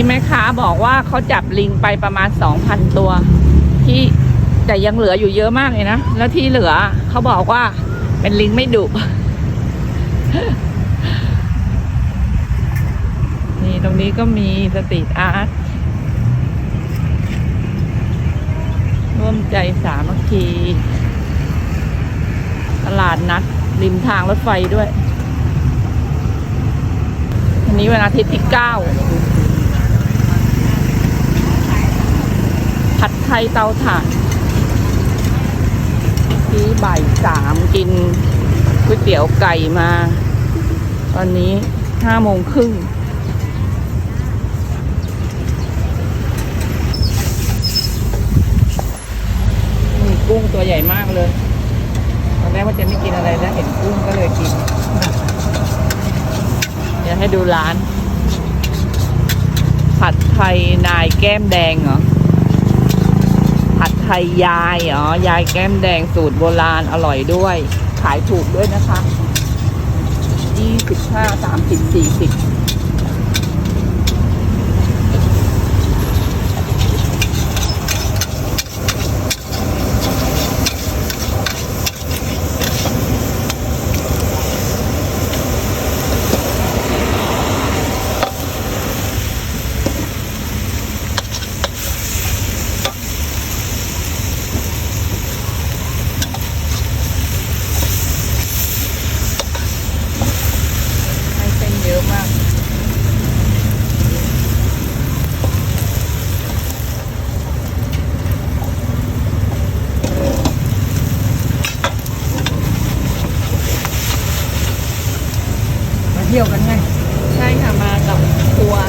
กี้แม่ค้าบอกว่าเขาจับลิงไปประมาณสองพันตัว ที่แต่ยังเหลืออยู่เยอะมากเลยนะ แล้วที่เหลือเขาบอกว่าเป็นลิงไม่ดุนี่ตรงนี้ก็มีสตรีทอาร์ตร่วมใจสามัคคี ตลาดนัด ริมทางรถไฟด้วย วันนี้วันอาทิตย์ที่เก้า ผัดไทยเตาถ่านที่บ่ายสามกินก๋วยเตี๋ยวไก่มา ตอนนี้ห้าโมงครึ่งมีกุ้งตัวใหญ่มากเลย ตอนแรกว่าจะไม่กินอะไรแล้วเห็นกุ้งก็เลยกิน เดี๋ยวให้ดูร้าน ผัดไทยนายแก้มแดงเหรอ ทยยายอ๋อยายแก้มแดงสูตรโบราณอร่อยด้วย ขายถูกด้วยนะคะยี่สิบห้าสามสิบสี่สิบ ให้เส้นเยอะมาก มา เที่ยวกันไงใช่ค่ะมากับทัวร์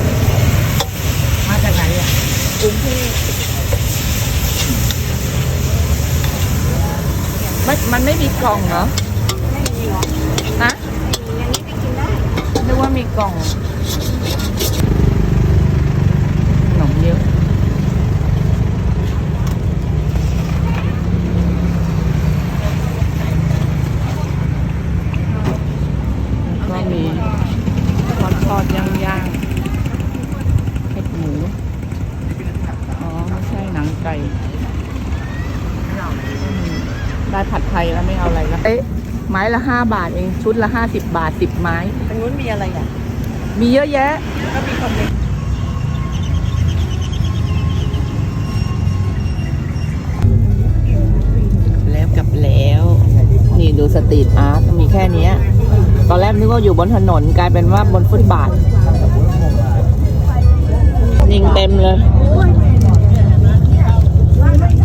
มาจากไหนอะกรุงเทพมันมันไม่มีกล่องเหรอไม่มีหรอฮะไม่มีอย่างนี้ไปกินได้นึกว่ามีกล่องขนมเยอะ ก็มีทอดทอดย่างย่างเห็ดหมู อ๋อ ไม่ใช่หนังไก่อืม ได้ผัดไทยแล้วไม่เอาอะไรแล้วเอ๊ะไม้ละห้าบาทเองชุดละห้าสิบบาทสิบไม้ ตรงนู้นมีอะไรอะ มีเยอะแยะ ก็มีคนเล็กแล้วกลับแล้ว นี่ดูสตรีทอาร์ตมีแค่เนี้ยตอนแรกนึกว่าอยู่บนถนนกลายเป็นว่าบนฟุตบาทยิงเต็มเลย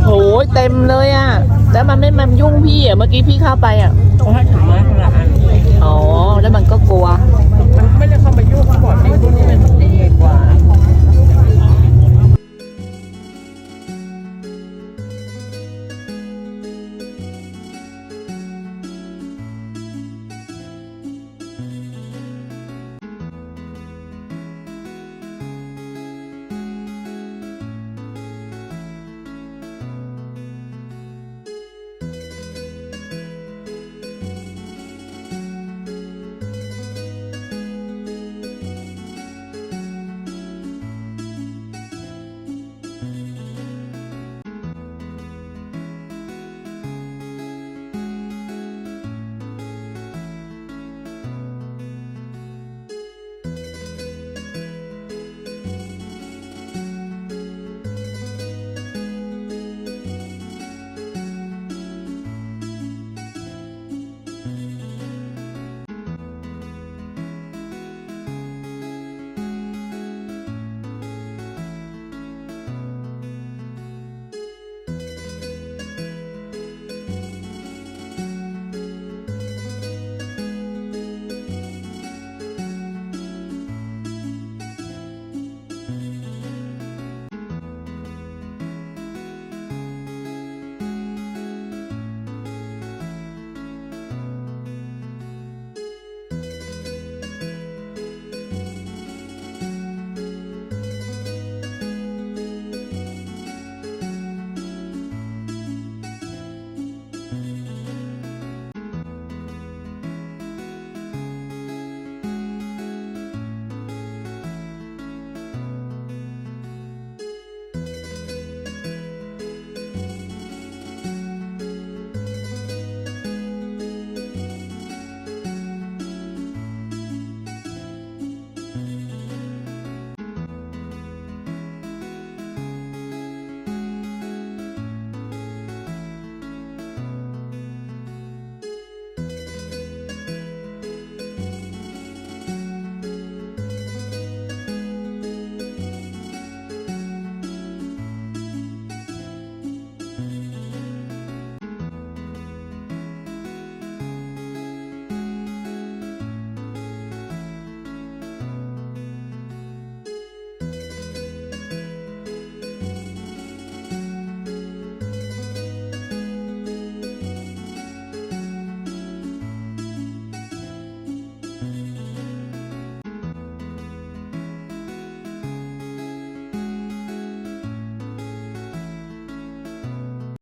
โหยเต็มเลยอะ แล้วมันไม่มันยุ่งพี่อะ เมื่อกี้พี่เข้าไปอะเขาให้ถุมไม้คนละอันอ๋อ แล้วมันก็กลัว มันไม่ได้เข้าไปยุ่งมันบอกนี่นี่มัน